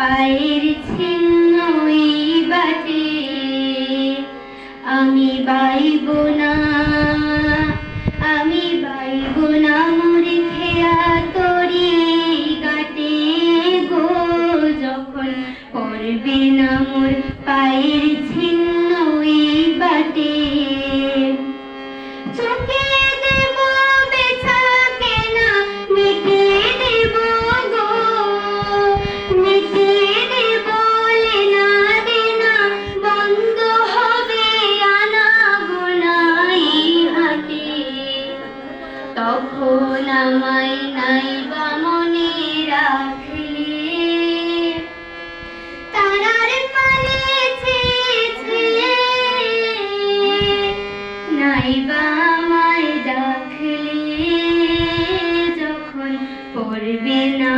পায়ের ছিন্নই বাটে। আমি বাইব না, আমি বাইব না মরে খেয়া তরি কাটে গো। যখন করবে না মোর পায়ের ছিন্নই বাটে। চোখে নাইবা আমায় ডাকলে যখন পড়বে না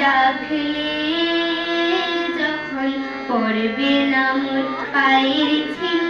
ডাকলে যখন পড়বে না মোর পায়ের ছিন্ন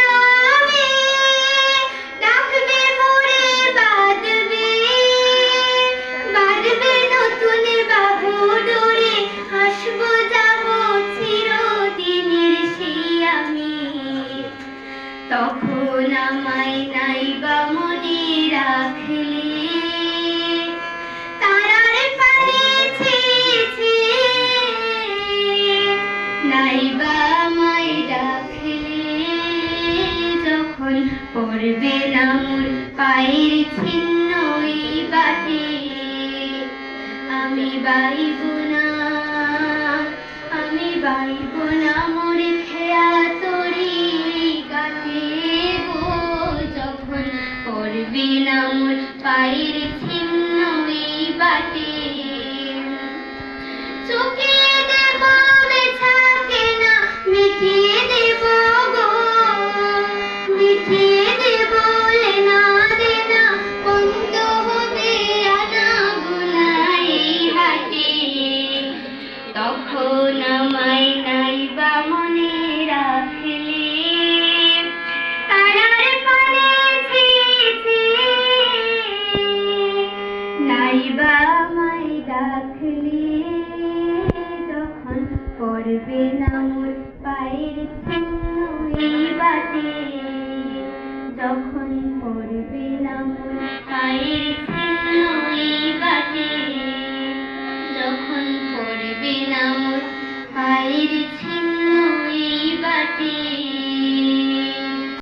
পড়বে না মোর পায়ের ছিন্ন বাটে আমি বাইব না, আমি বাইব না মরে খেয়া তরি গো। যখন পড়বে না মোর পায়ের ছিন্ন বাটে চোখে মোর পায়ের চিহ্ন এই যখন